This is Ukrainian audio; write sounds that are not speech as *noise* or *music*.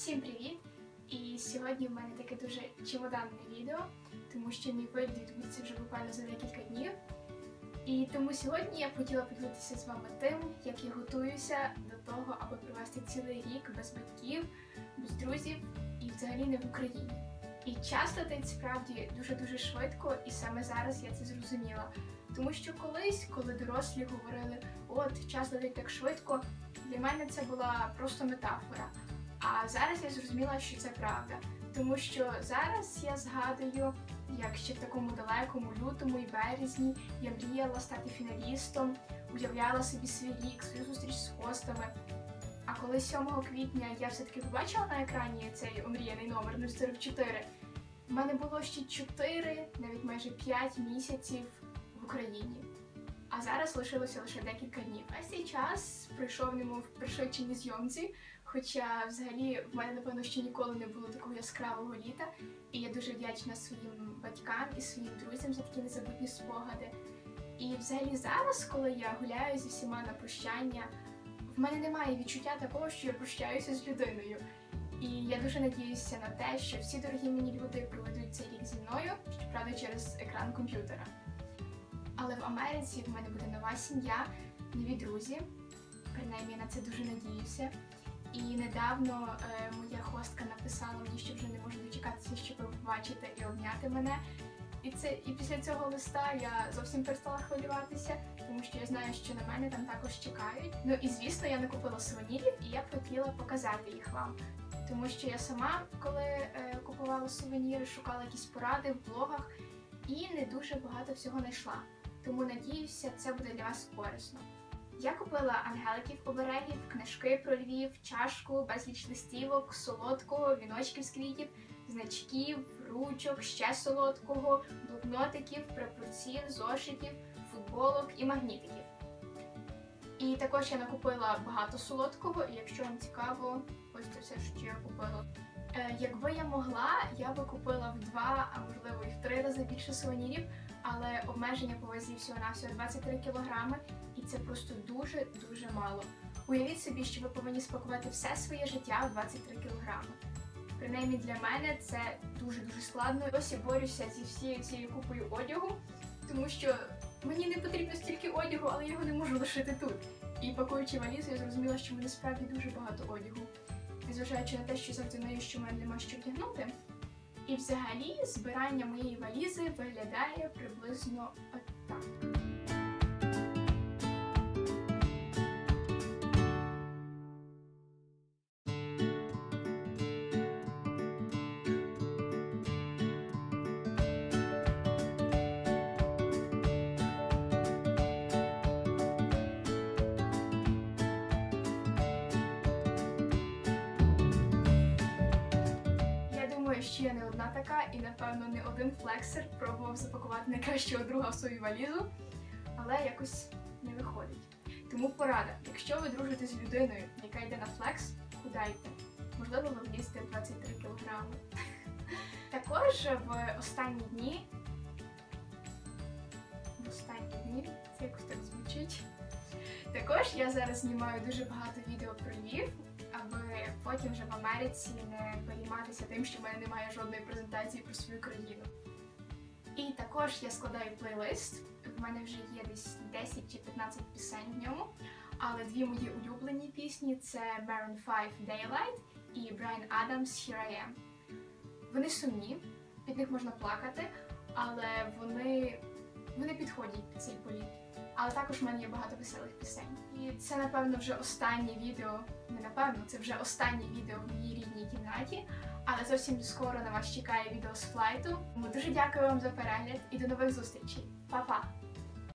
Всім привіт! І сьогодні в мене таке дуже чемоданне відео, тому що мій виліт відбудеться вже буквально за декілька днів. І тому сьогодні я хотіла поділитися з вами тим, як я готуюся до того, аби провести цілий рік без батьків, без друзів і взагалі не в Україні. І час летить справді дуже-дуже швидко, і саме зараз я це зрозуміла. Тому що колись, коли дорослі говорили, от час летить так швидко, для мене це була просто метафора. А зараз я зрозуміла, що це правда. Тому що зараз я згадую, як ще в такому далекому лютому і березні я мріяла стати фіналістом, уявляла собі свій рік, свою зустріч з хостами. А коли 7 квітня я все-таки побачила на екрані цей омріяний номер 044, в мене було ще 4, навіть майже 5 місяців в Україні. А зараз лишилося лише декілька днів. А цей час пройшов немов в пришвидшеній зйомці. Хоча взагалі в мене, напевно, ще ніколи не було такого яскравого літа, і я дуже вдячна своїм батькам і своїм друзям за такі незабутні спогади. І взагалі зараз, коли я гуляю зі всіма на прощання, в мене немає відчуття такого, що я прощаюся з людиною. І я дуже надіюся на те, що всі дорогі мені люди проведуть цей рік зі мною, щоправда, через екран комп'ютера. Америці в мене буде нова сім'я, нові друзі. Принаймні на це дуже надіюся. І недавно е, моя хостка написала мені, що вже не може дочекатися, щоб побачити і обняти мене. І це і після цього листа я зовсім перестала хвилюватися, тому що я знаю, що на мене там також чекають. Ну і звісно, я не купила сувенірів, і я б хотіла показати їх вам. Тому що я сама, коли е, купувала сувеніри, шукала якісь поради в блогах і не дуже багато всього знайшла. Тому надіюся, це буде для вас корисно. Я купила ангеликів оберегів, книжки про Львів, чашку, безліч листівок, солодкого, віночків з квітів, значків, ручок, ще солодкого, блокнотиків, прапорців, зошитів, футболок і магнітиків. І також я накупила багато солодкого, і якщо вам цікаво, ось це все, що я купила. Е, якби я могла, я би купила в два, а можливо і в три рази більше сувенірів, але обмеження по вазі всього-навсього 23 кілограми, і це просто дуже-дуже мало. Уявіть собі, що ви повинні спакувати все своє життя в 23 кілограми. Принаймні для мене це дуже-дуже складно. Досі борюся зі всією цією купою одягу, тому що мені не потрібно стільки одягу, але я його не можу лишити тут. І пакуючи валізу, я зрозуміла, що в мене справді дуже багато одягу. Незважаючи на те, що завжди знаю, що в мене нема що вдягнути. І взагалі збирання моєї валізи виглядає приблизно отак. Я я не одна така, і напевно не один флексер пробував запакувати найкращого друга в свою валізу, але якось не виходить. Тому порада, якщо ви дружите з людиною, яка йде на флекс, худайте. Можливо, ви влізете 23 кілограми. *laughs* Також в останні дні. В останні дні, це якось так звучить. Також я зараз знімаю дуже багато відео про Львів, аби потім вже в Америці не перейматися тим, що в мене немає жодної презентації про свою країну. І також я складаю плейлист. В мене вже є десь 10 чи 15 пісень в ньому. Але дві мої улюблені пісні це Maroon 5 Daylight і Brian Adams Here I Am. Вони сумні, під них можна плакати, але вони, вони під цей політ. Але також в мене є багато веселих пісень. І це, напевно, вже останнє відео. Не напевно, це вже останнє відео в моїй рідній кімнаті. Але зовсім скоро на вас чекає відео з флайту. Тому дуже дякую вам за перегляд і до нових зустрічей. Па-па!